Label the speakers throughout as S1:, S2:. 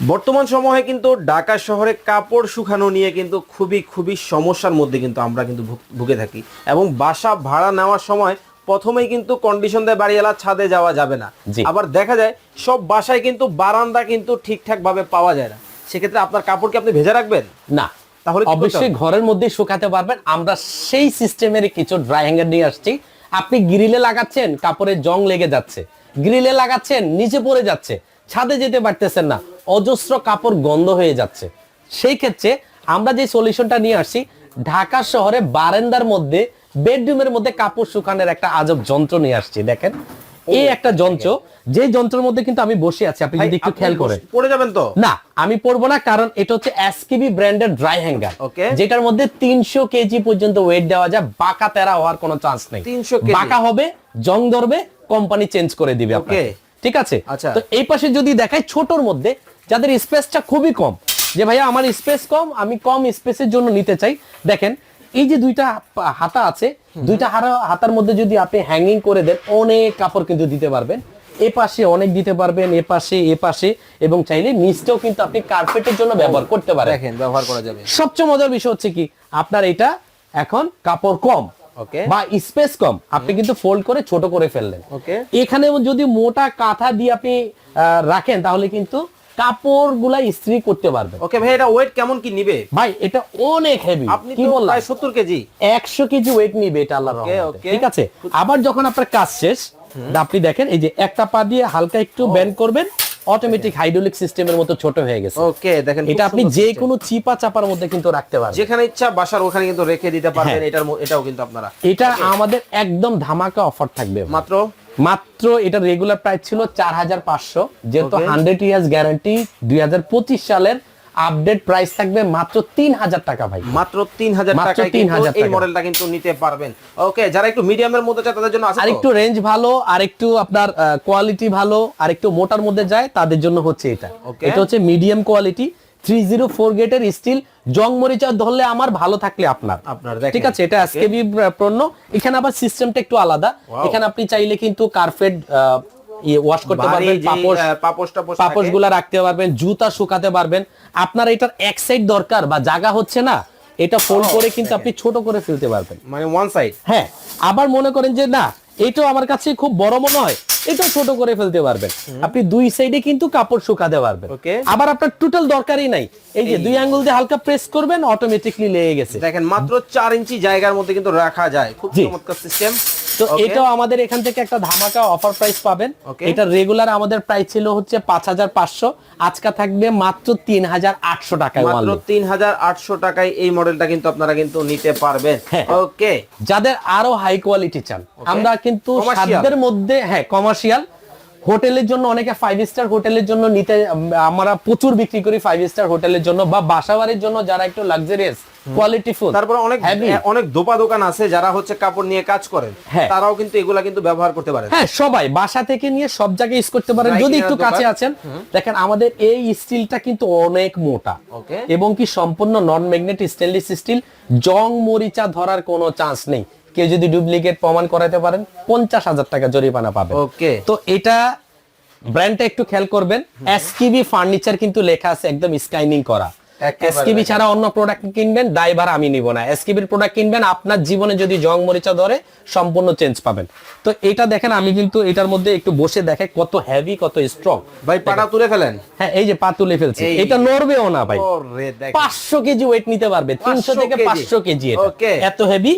S1: বর্তমান সময়ে কিন্তু ঢাকা শহরে কাপড় শুকানো নিয়ে কিন্তু খুবই খুবই সমস্যার মধ্যে কিন্তু আমরা কিন্তু ভুগে থাকি। এবং বাসা ভাড়া নেওয়ার সময় প্রথমেই কিন্তু কন্ডিশন দেয় বাড়িওয়ালা ছাদে যাওয়া যাবে না। আবার দেখা যায় সব বাসায় কিন্তু বারান্দা কিন্তু ঠিকঠাক ভাবে পাওয়া যায় না। সেক্ষেত্রে আপনার কাপড় কি আপনি ভেজা রাখবেন?
S2: না।
S1: তাহলে
S2: অবশ্যই ঘরের মধ্যে শুকাতে পারবেন। আমরা সেই সিস্টেমের কিছু ড্রাই হ্যাঙ্গার নিয়ে আসছি। আপনি গ্রিলে লাগাচ্ছেন কাপড়ে জং লেগে যাচ্ছে। গ্রিলে লাগাচ্ছেন নিচে পড়ে যাচ্ছে। ছাদে যেতে পারতেছেন না। অজস্র কাপড় গন্ধ হয়ে যাচ্ছে। সেই ক্ষেত্রে আমরা যে সলিউশনটা নিয়ে আসছি ঢাকা শহরে বারান্দার মধ্যে বেডরুমের মধ্যে কাপড় শুকানোর একটা আজব যন্ত্র নিয়ে আসছি দেখেন। এই একটা যন্ত্র যে যন্ত্রের মধ্যে কিন্তু আমি বসে আছি আপনি যদি একটু খেয়াল করেন।
S1: পড়ে যাবেন তো?
S2: না আমি পড়ব না কারণ এটা হচ্ছে এসকিবি ব্র্যান্ডের ড্রাই হ্যাঙ্গার. যেটার মধ্যে তিনশো কেজি পর্যন্ত ওয়েট দেওয়া যায় বাঁকা তেরা হওয়ার কোনো চান্স নেই।
S1: 300 কেজি?
S2: বাঁকা হবে জং ধরবে কোম্পানি চেঞ্জ করে দিবে আপনাকে। ঠিক আছে?
S1: আচ্ছা।
S2: তো এই পাশে যদি দেখাই ছোটর মধ্যে যাদের স্পেসটা খুবই কম। যে ভাইয়া আমার স্পেস কম আমি কম স্পেসের জন্য নিতে চাই। দেখেন এই যে দুইটা হাতা আছে দুইটা হাতার মধ্যে যদি আপনি হ্যাঙ্গিং করে দেন অনেক কাপড় কিন্তু দিতে পারবেন। এ পাশে অনেক দিতে পারবেন এ পাশে এ পাশে এবং চাইলে নিচটাও কিন্তু আপনি কার্পেটের জন্য ব্যবহার করতে পারেন।
S1: দেখেন ব্যবহার করা যাবে।
S2: সবচেয়ে মজার বিষয় হচ্ছে কি আপনার এটা এখন কাপড় কম
S1: ওকে।
S2: বা স্পেস কম আপনি কিন্তু ফোল্ড করে ছোট করে ফেললেন। এখানে যদি মোটা কাঁথা দিয়ে আপনি রাখেন তাহলে কিন্তু কাপড়গুলা ইস্ত্রি করতে পারবে।
S1: ওকে ভাই এটা ওয়েট কেমন কি নিবে?
S2: ভাই এটা অনেক হেভি
S1: আপনি
S2: কি বললাম?
S1: প্রায় সত্তর কেজি।
S2: একশো কেজি ওয়েট নিবে এটা আল্লাহর রহমতে। ঠিক আছে? আবার যখন আপনার কাজ শেষ আপনি দেখেন এই যে একটা পা দিয়ে হালকা একটু ব্যান্ড করবেন অটোমেটিক হাইড্রোলিক সিস্টেমের মতো ছোট হয়ে গেছে।
S1: ওকে দেখেন
S2: এটা আপনি যে কোনো চিপা চাপার মধ্যে কিন্তু রাখতে পারবেন।
S1: যেখানে ইচ্ছা বাসার ওখানে কিন্তু রেখে দিতে পারবেন
S2: হ্যাঁ।
S1: এটার এটাও কিন্তু আপনারা।
S2: এটা আমাদের একদম ধামাকা অফার থাকবে
S1: মাত্র
S2: মাত্র এটা রেগুলার প্রাইস ছিল চার হাজার পাঁচশো যেহেতু হান্ড্রেড ইয়ার্স গ্যারান্টি দুই হাজার পঁচিশ সালের আপডেট প্রাইস থাকবে মাত্র তিন হাজার টাকা ভাই।
S1: মাত্র তিন হাজার
S2: 3000
S1: কিন্তু এই মডেলটা কিন্তু নিতে পারবেন। ওকে যারা একটু মিডিয়ামের মধ্যে চায় তাদের জন্য
S2: আর একটু রেঞ্জ ভালো আর একটু আপনার কোয়ালিটি ভালো আর একটু মোটার মধ্যে যায় তাদের জন্য হচ্ছে এটা. এটা হচ্ছে medium quality three zero four গেটের স্টিল জং মরিচা ধরলে আমার ভালো থাকলে আপনার।
S1: আপনার
S2: ঠিক আছে এটা
S1: Okay.
S2: পণ্য। এখানে আবার সিস্টেমটা একটু আলাদা। এখানে আপনি চাইলে কিন্তু কার্পেট ওয়াশ করতে পারবেন পাপোশ
S1: পাপোশ টাপোশ
S2: পাপোশ
S1: থাকে।
S2: গুলা রাখতে পারবেন জুতা শুকাতে পারবেন। আপনার এটার এক সাইড দরকার বা জায়গা হচ্ছে না এটা ফোল্ড করে কিন্তু আপনি ছোট করে ফেলতে পারবেন।
S1: মানে ওয়ান সাইড
S2: হ্যাঁ আবার মনে করেন যে না এটাও আমার কাছে খুব বড় মনে হয়। এটাও ছোট করে ফেলতে পারবেন। আপনি দুই সাইডে কিন্তু কাপড় শুকাতে পারবেন।
S1: ওকে।
S2: আবার আপনার টোটাল দরকারই নাই। এই যে দুই আঙ্গুল দিয়ে হালকা প্রেস করবেন অটোমেটিকলি লেগে গেছে।
S1: দেখেন মাত্র চার ইঞ্চি জায়গার মধ্যে কিন্তু রাখা যায়। খুব চমৎকার সিস্টেম
S2: তো এটাও আমাদের এখান থেকে একটা ধামাকা অফার প্রাইস পাবেন। এটা রেগুলার আমাদের প্রাইস ছিল হচ্ছে পাঁচ হাজার পাঁচশো। আজকে থাকবে মাত্র তিন হাজার আটশো টাকায়
S1: মাত্র তিন হাজার আটশো টাকায় এই মডেলটা কিন্তু আপনারা কিন্তু নিতে পারবেন।
S2: হ্যাঁ।
S1: ওকে
S2: যাদের আরও হাই কোয়ালিটি চান আমরা কিন্তু. সাধ্যের মধ্যে হ্যাঁ কমার্শিয়াল হোটেলের জন্য অনেকে ফাইভ স্টার হোটেলের জন্য নিতে আমরা প্রচুর বিক্রি করি ফাইভ স্টার হোটেলের জন্য বা বাসাবাড়ির জন্য যারা একটু লাক্সারিয়াস কোয়ালিটি ফুল
S1: তারপরে অনেক অনেক দোপা দোকান আছে যারা হচ্ছে কাপড় নিয়ে কাজ করেন।
S2: হ্যাঁ।
S1: তারাও কিন্তু এগুলা কিন্তু ব্যবহার করতে পারেন।
S2: হ্যাঁ সবাই বাসা থেকে নিয়ে সব জায়গায় ইউজ করতে পারেন। যদি একটু কাছে আছেন দেখেন আমাদের এই স্টিলটা কিন্তু অনেক মোটা। এবং কি সম্পূর্ণ নন ম্যাগনেট স্টেনলেস স্টিল জং মরিচা ধরার কোনো চান্স নেই। কেউ যদি ডুপ্লিকেট প্রমাণ করাতে পারেন পঞ্চাশ হাজার টাকা জরিমানা পাবেন।
S1: ওকে।
S2: তো এটা ব্র্যান্ডটা একটু খেয়াল করবেন এসকিবি ফার্নিচার কিন্তু লেখা আছে একদম স্কাইনিং করা। এসকিবি ছাড়া অন্য প্রোডাক্ট কিনবেন ড্রাইভার আমি নিব না। এসকিবির প্রোডাক্ট কিনবেন আপনার জীবনে যদি জং মরিচা ধরে সম্পূর্ণ চেঞ্জ পাবেন। তো এটা দেখেন আমি কিন্তু এটার মধ্যে একটু বসে দেখে কত হেভি কত স্ট্রং
S1: ভাই পাটা তুলে ফেলেন।
S2: হ্যাঁ এই যে পা তুলে ফেলছি। এটা নড়বেও না ভাই। পাঁচশো কেজি ওয়েট নিতে পারবে তিনশো থেকে পাঁচশো কেজি এটা। এত হেভি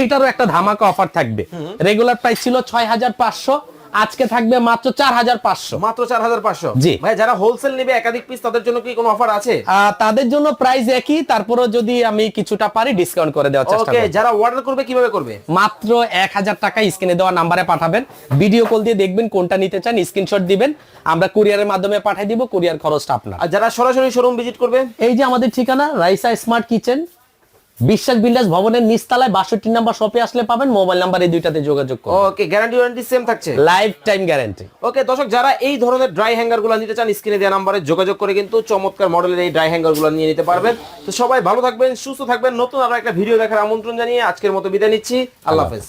S2: এটারও একটা ধামাকা অফার থাকবে। রেগুলার প্রাইস ছিল ছয় হাজার পাঁচশো আজকে থাকবে মাত্র চার হাজার পাঁচশো।
S1: মাত্র চার হাজার পাঁচশো?
S2: জি।
S1: ভাই যারা হোলসেল নেবে একাধিক পিস তাদের জন্য কি কোনো অফার আছে?
S2: তাদের জন্য প্রাইস একই তারপরও যদি আমি কিছুটা পারি ডিসকাউন্ট করে দেওয়ার চেষ্টা করব।
S1: যারা অর্ডার করবে কীভাবে করবে?
S2: মাত্র এক হাজার টাকা স্ক্রিনে দেওয়া নাম্বারে পাঠাবেন। ভিডিও কল দিয়ে দেখবেন কোনটা নিতে চান স্ক্রিনশট দিবেন। আমরা কুরিয়ারের মাধ্যমে পাঠিয়ে দিব কুরিয়ার খরচটা আপনার।
S1: আর যারা সরাসরি শোরুম ভিজিট করবে?
S2: এই যে আমাদের ঠিকানা Raisa smart kitchen Biswas builders ভবনের নিচতলায় বাষট্টি নাম্বার শপে আসলে পাবেন। মোবাইল নাম্বার এই দুইটাতে যোগাযোগ করুন।
S1: ওকে গ্যারান্টি ওয়ারেন্টি সেম থাকছে।
S2: লাইফ টাইম গ্যারান্টি
S1: ওকে দর্শক যারা এই ধরনের ড্রাই হ্যাঙ্গারগুলো নিতে চান স্ক্রিনে দেওয়া নাম্বারে যোগাযোগ করে কিন্তু চমৎকার মডেলের এই ড্রাই হ্যাঙ্গারগুলো নিয়ে নিতে পারবেন। তো সবাই ভালো থাকবেন সুস্থ থাকবেন। নতুন আরও একটা ভিডিও দেখার আমন্ত্রণ জানিয়ে আজকের মতো বিদায় নিচ্ছি। আল্লাহ হাফেজ।